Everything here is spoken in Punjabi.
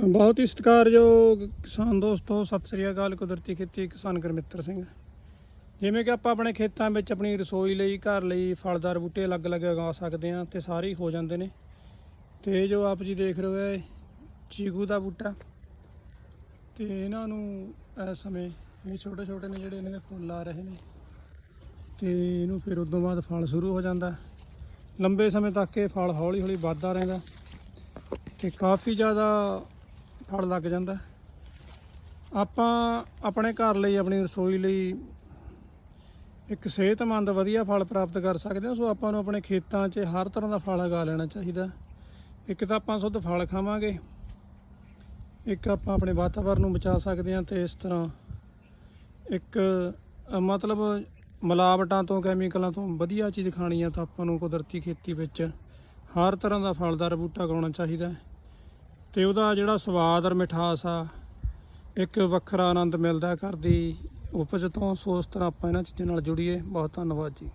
ਬਹੁਤ ਹੀ ਸਤਿਕਾਰਯੋਗ ਕਿਸਾਨ ਦੋਸਤੋ, ਸਤਿ ਸ੍ਰੀ ਅਕਾਲ, ਕੁਦਰਤੀ ਖੇਤੀ, ਕਿਸਾਨ ਗੁਰਮਿੱਤਰ ਸਿੰਘ। ਜਿਵੇਂ ਕਿ ਆਪਾਂ ਆਪਣੇ ਖੇਤਾਂ ਵਿੱਚ ਆਪਣੀ ਰਸੋਈ ਲਈ, ਘਰ ਲਈ ਫਲਦਾਰ ਬੂਟੇ ਅਲੱਗ-ਅਲੱਗ ਉਗਾ ਸਕਦੇ ਹਾਂ ਤੇ ਸਾਰੇ ਹੀ ਹੋ ਜਾਂਦੇ ਨੇ। ਤੇ ਜੋ ਆਪ ਜੀ ਦੇਖ ਰਹੇ ਹੋ, ਇਹ ਚੀਕੂ ਦਾ ਬੂਟਾ। ਤੇ ਇਹਨਾਂ ਨੂੰ ਇਸ ਸਮੇਂ ਇਹ ਛੋਟੇ ਛੋਟੇ ਨੇ ਜਿਹੜੇ ਇਹਨਾਂ ਦੇ ਫੁੱਲ ਆ ਰਹੇ ਨੇ। ਤੇ ਇਹਨੂੰ ਫਿਰ ਉਦੋਂ ਬਾਅਦ ਫਲ ਸ਼ੁਰੂ ਹੋ ਜਾਂਦਾ। ਲੰਬੇ ਸਮੇਂ ਤੱਕ ਇਹ ਫਲ ਹੌਲੀ ਹੌਲੀ ਵੱਧਦਾ ਰਹਿੰਦਾ। ਤੇ ਕਾਫੀ ਜ਼ਿਆਦਾ ਫਲ ਲੱਗ ਜਾਂਦਾ। ਆਪਾਂ ਆਪਣੇ ਘਰ ਲਈ, ਆਪਣੀ ਰਸੋਈ ਲਈ ਇੱਕ ਸਿਹਤਮੰਦ, ਵਧੀਆ ਫਲ ਪ੍ਰਾਪਤ ਕਰ ਸਕਦੇ ਹਾਂ। ਸੋ ਆਪਾਂ ਨੂੰ ਆਪਣੇ ਖੇਤਾਂ 'ਚ ਹਰ ਤਰ੍ਹਾਂ ਦਾ ਫਲ ਲਗਾ ਲੈਣਾ ਚਾਹੀਦਾ। ਇੱਕ ਤਾਂ ਆਪਾਂ ਸ਼ੁੱਧ ਫਲ ਖਾਵਾਂਗੇ। ਇੱਕ ਆਪਾਂ ਆਪਣੇ ਵਾਤਾਵਰਨ ਨੂੰ ਬਚਾ ਸਕਦੇ ਹਾਂ ਤੇ ਇਸ ਤਰ੍ਹਾਂ ਇੱਕ ਮਤਲਬ ਮਿਲਾਵਟਾਂ ਤੋਂ, ਕੈਮੀਕਲਾਂ ਤੋਂ ਵਧੀਆ ਚੀਜ਼ ਖਾਣੀ ਆ ਤਾਂ ਆਪਾਂ ਨੂੰ ਕੁਦਰਤੀ ਖੇਤੀ ਵਿੱਚ ਹਰ ਤਰ੍ਹਾਂ ਦਾ ਫਲਦਾਰ ਬੂਟਾ ਉਗਾਉਣਾ ਚਾਹੀਦਾ। ਹੈ ਤੇ ਉਹਦਾ ਜਿਹੜਾ ਸਵਾਦ ਔਰ ਮਿਠਾਸ ਆ, ਇੱਕ ਵੱਖਰਾ ਆਨੰਦ ਮਿਲਦਾ ਘਰ ਦੀ ਉਪਜ ਤੋਂ। ਸੋ ਉਸ ਤਰ੍ਹਾਂ ਆਪਾਂ ਇਹਨਾਂ ਚੀਜ਼ਾਂ ਨਾਲ ਜੁੜੀਏ। ਬਹੁਤ ਧੰਨਵਾਦ ਜੀ।